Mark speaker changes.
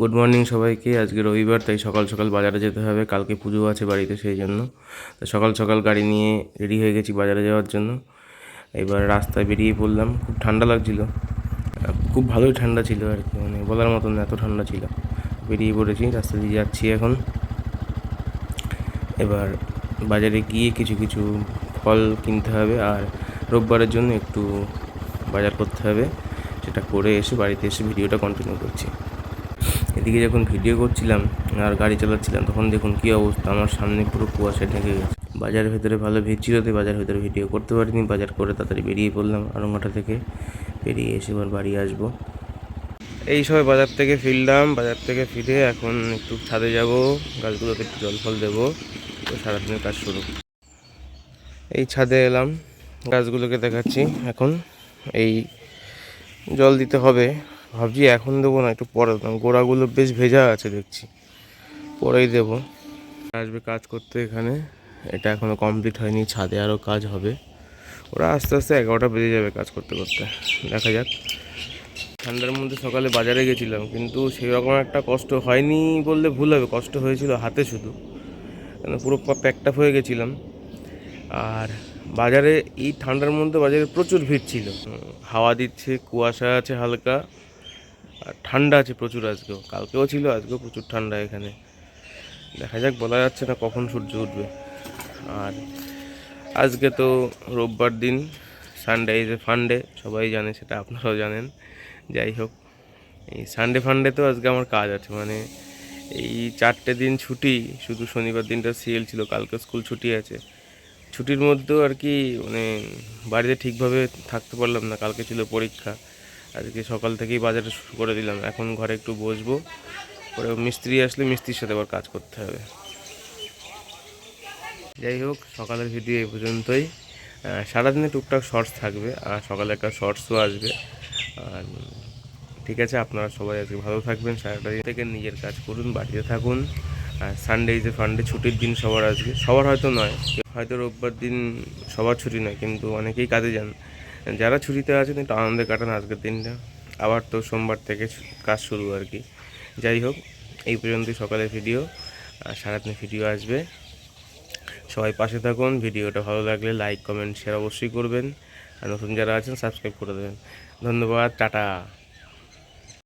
Speaker 1: Good morning সবাইকে। আজকে রবিবার, তাই সকাল সকাল বাজারে যেতে হবে। কালকে পুজো আছে বাড়িতে সেই জন্য। তো সকাল সকাল গাড়ি নিয়ে রেডি হয়ে গেছি বাজারে যাওয়ার জন্য। এবার রাস্তায় বেরিয়ে পড়লাম। খুব ঠান্ডা লাগছিল। খুব ভালোই ঠান্ডা ছিল আর কি মানে বলার মতন এত ঠান্ডা ছিল। বেরিয়ে পড়েছি, রাস্তা দিয়ে যাচ্ছি এখন। এবার বাজারে গিয়ে কিছু কিছু ফল কিনতে হবে আর রোববারের জন্য একটু বাজার করতে হবে। সেটা করে এসে বাড়িতে এসে ভিডিওটা কন্টিনিউ করছি। এদিকে যখন ভিডিও করছিলাম আর গাড়ি চালাচ্ছিলাম, তখন দেখুন কী অবস্থা। আমার সামনে পুরো কুয়াশা ঢেকে গেছে। বাজারের ভেতরে ভালো ভিড় ছিল তাই বাজারের ভেতরে ভিডিও করতে পারিনি। বাজার করে তাড়াতাড়ি বেরিয়ে পড়লাম আরঙ্গাটা থেকে। বেরিয়ে এসে এবার বাড়ি আসব। এই সময় বাজার থেকে ফিরলাম। বাজার থেকে ফিরে এখন একটু ছাদে যাব। গাছগুলোতে একটু জল ফল দেবো। তো সারাদিনের কাজ শুরু। এই ছাদে এলাম। গাছগুলোকে দেখাচ্ছি। এখন এই জল দিতে হবে। ভাবছি এখন দেবো না, একটু পরে। দেবো গোড়াগুলো বেশ ভেজা আছে দেখছি। পরেই দেবো। আসবে কাজ করতে এখানে। এটা এখনও কমপ্লিট হয়নি, ছাদে আরও কাজ হবে। ওরা আস্তে আস্তে এগারোটা বেজে যাবে কাজ করতে করতে। দেখা যাক। ঠান্ডার মধ্যে সকালে বাজারে গেছিলাম, কিন্তু সেই রকম একটা কষ্ট হয়নি বললে ভুল হবে। কষ্ট হয়েছিল হাতে শুধু। কেন পুরো প্যাকটা হয়ে গেছিলাম। আর বাজারে, এই ঠান্ডার মধ্যে বাজারে প্রচুর ভিড় ছিল। হাওয়া দিচ্ছে, কুয়াশা আছে হালকা। আর ঠান্ডা আছে প্রচুর আজকেও। কালকেও ছিল, আজকেও প্রচুর ঠান্ডা এখানে। দেখা যাক, বলা যাচ্ছে না কখন সূর্য উঠবে। আর আজকে তো রোববার দিন সানডে ইজ এ ফান্ডে সবাই জানে, সেটা আপনারাও জানেন। যাই হোক, এই সানডে ফান্ডে তো আজকে আমার কাজ আছে মানে এই চারটে দিন ছুটি, শুধু শনিবার দিনটা সিএল ছিল, কালকে স্কুল ছুটি আছে। ছুটির মধ্যেও আর কি মানে বাড়িতে ঠিকভাবে থাকতে পারলাম না, কালকে ছিল পরীক্ষা। আজকে সকাল থেকেই বাজারে শুরু করে দিলাম। এখন ঘরে একটু বসবো। পরে মিস্ত্রি আসলে মিস্ত্রির সাথে আবার কাজ করতে হবে। যাই হোক, সকালের ভিডিও এই পর্যন্তই। সারাদিনে টুকটাক শর্টস থাকবে, আর সকালে একটা শর্টসও আসবে। আর, ঠিক আছে, আপনারা সবাই আজকে ভালো থাকবেন। সারাটা দিন থেকে নিজের কাজ করুন, বাড়িতে থাকুন। আর সানডে এ ফান্ডে ছুটির দিন সবার আজকে, সবার হয়তো নয়। হয়তো রোববার দিন সবার ছুটি নয়, কিন্তু অনেকেই কাজে যান। যারা ছুটিতে আছেন একটু আনন্দে কাটান আজকের দিনটা। আবার তো সোমবার থেকে কাজ শুরু আর কি। যাই হোক, এই পর্যন্ত সকালে ভিডিও। আর সারাদিন ভিডিও আসবে। সবাই পাশে থাকুন। ভিডিওটা ভালো লাগলে লাইক কমেন্ট শেয়ার অবশ্যই করবেন। আর নতুন যারা আছেন সাবস্ক্রাইব করে দেবেন। ধন্যবাদ, টাটা।